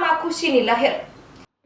ખુશીની લહેર.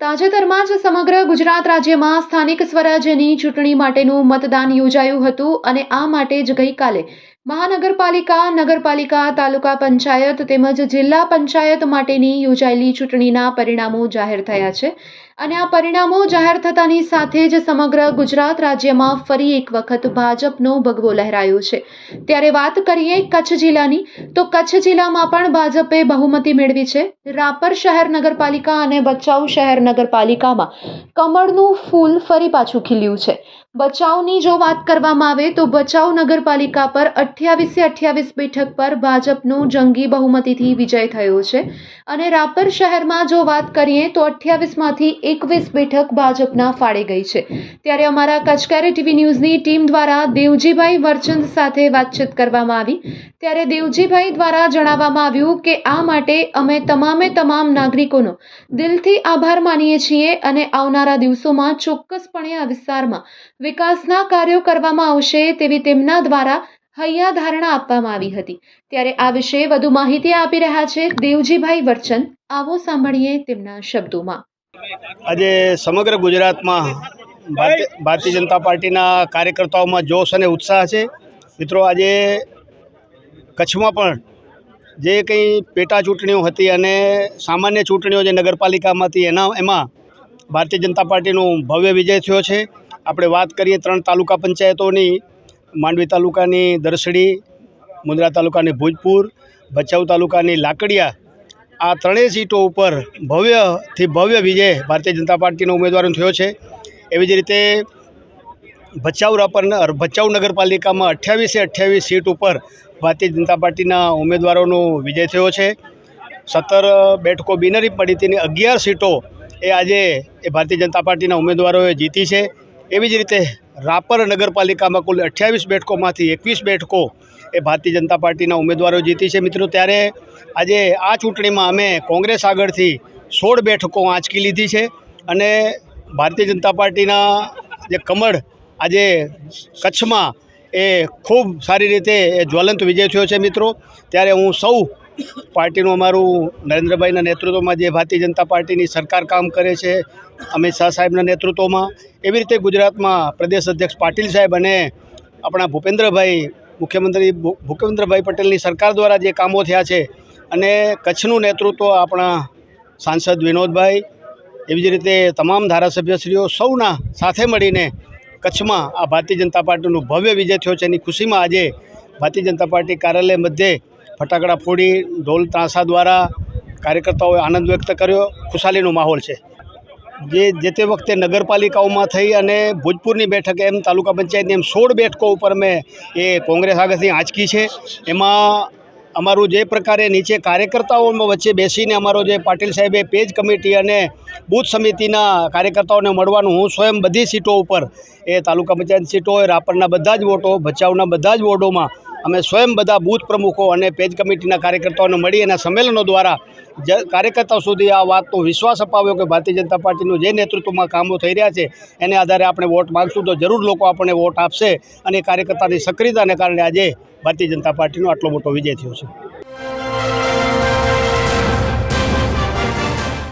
તાજેતરમાં જ સમગ્ર ગુજરાત રાજ્યમાં સ્થાનિક સ્વરાજ્યની ચૂંટણી માટેનું મતદાન યોજાયું હતું અને આ માટે જ ગઈકાલે મહાનગરપાલિકા, નગરપાલિકા, તાલુકા પંચાયત તેમજ જિલ્લા પંચાયત માટેની યોજાયેલી ચૂંટણીના પરિણામો જાહેર થયા છે. અને આ પરિણામો જાહેર થતાની સાથે જ સમગ્ર ગુજરાત રાજ્યમાં ફરી એક વખત ભાજપનો ભગવો લહેરાયો છે. ત્યારે વાત કરીએ કચ્છ જિલ્લાની, તો કચ્છ જિલ્લામાં પણ ભાજપે બહુમતી મેળવી છે. રાપર શહેર નગરપાલિકા અને ભચાઉ શહેર નગરપાલિકામાં કમળનું ફૂલ ફરી પાછું ખીલ્યું છે. બચાવની જો વાત કરવામાં આવે તો બચાવ નગરપાલિકા પર અઠ્યાવીસે અઠ્યાવીસ બેઠક પર ભાજપનો જંગી બહુમતીથી વિજય થયો છે. અને રાપર શહેરમાં જો વાત કરીએ તો અઠ્યાવીસમાંથી એકવીસ બેઠક ભાજપના ફાળે ગઈ છે. ત્યારે અમારા કચકારી ટીવી ન્યૂઝની ટીમ દ્વારા દેવજીભાઈ વરચંદ સાથે વાતચીત કરવામાં આવી. ત્યારે દેવજીભાઈ દ્વારા જણાવવામાં આવ્યું કે આ માટે અમે તમામે તમામ નાગરિકોનો દિલથી આભાર માનીએ છીએ અને આવનારા દિવસોમાં ચોક્કસપણે આ વિસ્તારમાં વિકાસના કાર્યો કરવામાં આવશે તેવી તેમના દ્વારા હૈયા ધારણા આપવામાં આવી હતી. ત્યારે આ વિશે વધુ માહિતી આપી રહ્યા છે દેવજીભાઈ વર્ચન. આવો સાંભળીએ તેમના શબ્દોમાં. આજે સમગ્ર ગુજરાતમાં ભારતી- ભારતીય જનતા પાર્ટીના કાર્યકર્તાઓમાં જોશ અને ઉત્સાહ છે. મિત્રો, આજે કચ્છમાં પણ જે કંઈ પેટા ચૂંટણીઓ હતી અને સામાન્ય ચૂંટણીઓ જે નગરપાલિકામાંથી એના, એમાં ભારતીય જનતા પાર્ટીનો ભવ્ય વિજય થયો છે. આપણે વાત કરીએ ત્રણ તાલુકા પંચાયતોની. માંડવી તાલુકાની દરસડી મુંદ્રા તાલુકાની ભોજપુર, ભચાઉ તાલુકાની લાકડિયા. આ ત્રણેય સીટો ઉપર ભવ્યથી ભવ્ય વિજય ભારતીય જનતા પાર્ટીનો ઉમેદવારો થયો છે. એવી જ રીતે ભચાઉ રાપર ભચાઉ નગરપાલિકામાં અઠ્યાવીસે અઠ્યાવીસ સીટ ઉપર ભારતીય જનતા પાર્ટીના ઉમેદવારોનો વિજય થયો છે. સત્તર બેઠકો બિનરી પડી તેની અગિયાર સીટો એ આજે એ ભારતીય જનતા પાર્ટીના ઉમેદવારોએ જીતી છે. એવી જ રીતે રાપર નગરપાલિકામાં કુલ અઠ્યાવીસ બેઠકોમાંથી એકવીસ બેઠકો એ ભારતીય જનતા પાર્ટીના ઉમેદવારો જીતી છે. મિત્રો, ત્યારે આજે આ ચૂંટણીમાં અમે કોંગ્રેસ આગળથી સોળ બેઠકો આંચકી લીધી છે અને ભારતીય જનતા પાર્ટીના જે કમળ આજે કચ્છમાં એ ખૂબ સારી રીતે એ જ્વલંત વિજય થયો છે. મિત્રો, ત્યારે હું સૌ પાર્ટીનું અમારું નરેન્દ્રભાઈના નેતૃત્વમાં જે ભારતીય જનતા પાર્ટીની સરકાર કામ કરે છે, અમિત શાહ સાહેબના નેતૃત્વમાં, એવી રીતે ગુજરાતમાં પ્રદેશ અધ્યક્ષ પાટીલ સાહેબ અને આપણા ભૂપેન્દ્રભાઈ, મુખ્યમંત્રી ભૂપેન્દ્રભાઈ પટેલની સરકાર દ્વારા જે કામો થયા છે અને કચ્છનું નેતૃત્વ આપણા સાંસદ વિનોદભાઈ, એવી જ રીતે તમામ ધારાસભ્યશ્રીઓ સૌના સાથે મળીને કચ્છમાં આ ભારતીય જનતા પાર્ટીનું ભવ્ય વિજય થયો છે. એની ખુશીમાં આજે ભારતીય જનતા પાર્ટી કાર્યાલય મધ્યે ફટાકડા ફોડી, ઢોલ તાંસા દ્વારા કાર્યકર્તાઓએ આનંદ વ્યક્ત કર્યો. ખુશાલીનો માહોલ છે. જે જે તે વખતે નગરપાલિકાઓમાં થઈ અને ભોજપુરની બેઠક એમ તાલુકા પંચાયતની એમ સોળ બેઠકો ઉપર મેં એ કોંગ્રેસ આગળથી આંચકી છે. એમાં અમારું જે પ્રકારે નીચે કાર્યકર્તાઓમાં વચ્ચે બેસીને અમારો જે પાટીલ સાહેબે પેજ કમિટી અને બૂથ સમિતિના કાર્યકર્તાઓને મળવાનું, હું સ્વયં બધી સીટો ઉપર, એ તાલુકા પંચાયત સીટો હોય, રાપરના બધા જ વોટો, ભચાઉના બધા જ વોર્ડોમાં અમે સ્વયં બધા બૂથ પ્રમુખો અને પેજ કમિટીના કાર્યકર્તાઓને મળી એના સંમેલનો દ્વારા કાર્યકર્તાઓ સુધી આ વાતનો વિશ્વાસ અપાવ્યો કે ભારતીય જનતા પાર્ટીનું જે નેતૃત્વમાં કામો થઈ રહ્યા છે, એને આધારે આપણે વોટ માગશું તો જરૂર લોકો આપણને વોટ આપશે અને કાર્યકર્તાની સક્રિયતાને કારણે આજે ભારતીય જનતા પાર્ટીનો આટલો મોટો વિજય થયો છે.